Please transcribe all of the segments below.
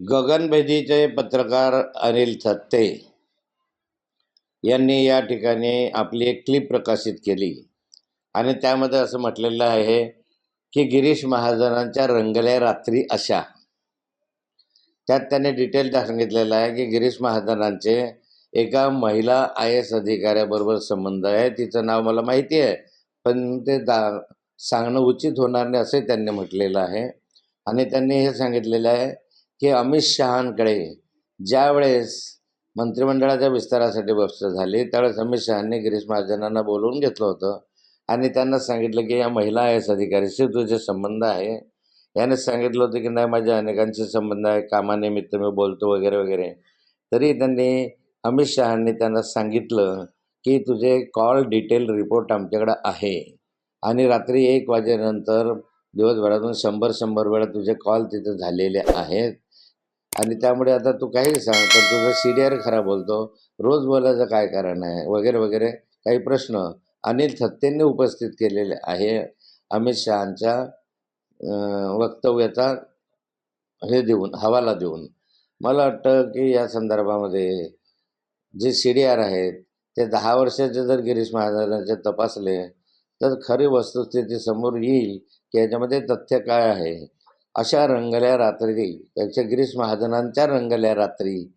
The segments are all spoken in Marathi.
गगनभेदीचे पत्रकार अनिल थत्ते यांनी या ठिकाणी आपली एक क्लिप प्रकाशित केली. आणि त्यामध्ये असं म्हटलेलं आहे की गिरीश महाजनांच्या रंगल्या रात्री अशा. त्यात त्यांनी डिटेल सांगितलेलं आहे की गिरीश महाजनांचे एका महिला आय एस अधिकाऱ्याबरोबर संबंध आहे. तिचं नाव मला माहिती आहे पण ते दा सांगणं उचित होणार नाही असे त्यांनी म्हटलेलं आहे. आणि त्यांनी हे सांगितलेलं आहे की अमित शहांकडे ज्यावेळेस मंत्रिमंडळाच्या विस्तारासाठी बस झाली त्यावेळेस अमित शहांनी गिरीश महाजनांना बोलवून घेतलं होतं. आणि त्यांना सांगितलं की या महिला आय एस अधिकारीशी तुझे संबंध आहे. याने सांगितलं होतं की नाही माझ्या अनेकांचे संबंध आहे कामानिमित्त मी बोलतो वगैरे वगैरे. तरी त्यांनी अमित शहांनी त्यांना सांगितलं की तुझे कॉल डिटेल रिपोर्ट आमच्याकडं आहे. आणि रात्री एक वाजेनंतर दिवसभरातून शंभर शंभर वेळा तुझे कॉल तिथे झालेले आहेत. आणि त्यामुळे आता तू काही सांग पण तुझं सिनियर डी आर खरा बोलतो. रोज बोलायचं काय कारण आहे? वगैरे वगैरे काही प्रश्न. अनिल थत्तेंनी उपस्थित केलेले आहे. अमित शहांच्या वक्तव्याचा हे देऊन हवाला देऊन. मला वाटतं की या संदर्भामध्ये जे सी डी आर आहेत ते दहा वर्षाचे जर गिरीश महाजनांचे तपासले तर खरी वस्तुस्थिती समोर येईल की याच्यामध्ये तथ्य काय आहे? अशा रंगल्या रात्री त्याच्या गिरीश महाजनांच्या रंगल्या रात्री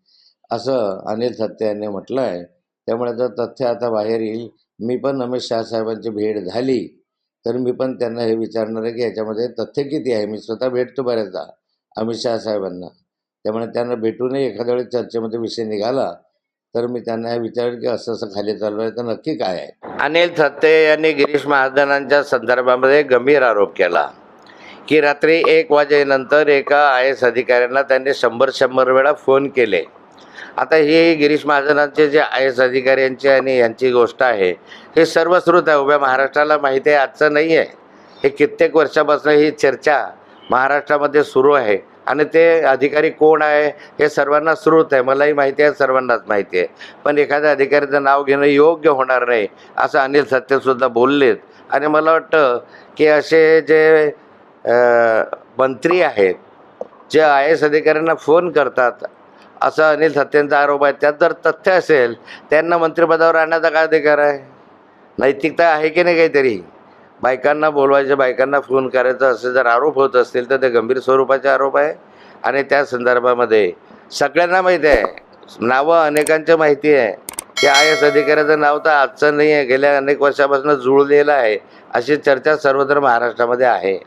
असं अनिल थत्ते यांनी म्हटलं आहे त्यामुळे जर तथ्य आता बाहेर येईल. मी पण अमित शाह साहेबांची भेट झाली. तर मी पण त्यांना हे विचारणार आहे की याच्यामध्ये तथ्य किती आहे? मी स्वतः भेटतो बऱ्याचदा अमित शाह साहेबांना. त्यामुळे त्यांना भेटूनही एखाद्या वेळी चर्चेमध्ये विषय निघाला तर मी त्यांना हे विचारेल की असं असं खाली चालू आहे तर नक्की काय आहे? अनिल थत्ते यांनी गिरीश महाजनांच्या संदर्भामध्ये गंभीर आरोप केला. की रात्री एक वाजेनंतर एका आय एस अधिकाऱ्यांना त्यांनी शंभर शंभर वेळा फोन केले. आता ही गिरीश महाजनांचे जे आय एस अधिकाऱ्यांची आणि यांची गोष्ट आहे हे सर्वश्रुत आहे. उभ्या महाराष्ट्राला माहिती आहे आजचं नाही आहे हे कित्येक वर्षापासून ही चर्चा महाराष्ट्रामध्ये सुरू आहे. आणि ते अधिकारी कोण आहे हे सर्वांना श्रुत आहे. मलाही माहिती आहे सर्वांनाच माहिती आहे. पण एखाद्या अधिकाऱ्याचं नाव घेणं योग्य होणार नाही असं अनिल सत्तेसुद्धा बोललेत. आणि मला वाटतं की असे जे मंत्री आहेत जे आय एस अधिकाऱ्यांना फोन करतात. असा अनिल सत्तेंचा आरोप आहे. त्यात जर तथ्य असेल त्यांना मंत्रिपदावर आणण्याचा काय अधिकार आहे? नैतिकता आहे की नाही काहीतरी? बायकांना बोलवायचं बायकांना फोन करायचं असे जर आरोप होत असतील तर ते गंभीर स्वरूपाचे आरोप आहे. आणि त्या संदर्भामध्ये सगळ्यांना माहिती आहे. नावं अनेकांच्या माहिती आहे. की आय एस अधिकाऱ्याचं नाव तर आजचं नाही आहे गेल्या अनेक वर्षापासून जुळलेलं आहे. अशी चर्चा सर्वत्र महाराष्ट्रामध्ये आहे.